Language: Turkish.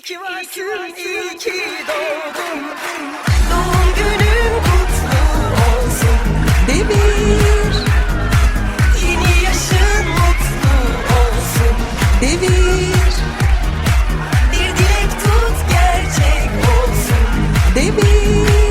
İyi ki varsın, iyi ki, iyi ki doğdun. Doğum günün kutlu olsun Demir. Yeni yaşın mutlu olsun Demir. Bir dilek tut gerçek olsun Demir.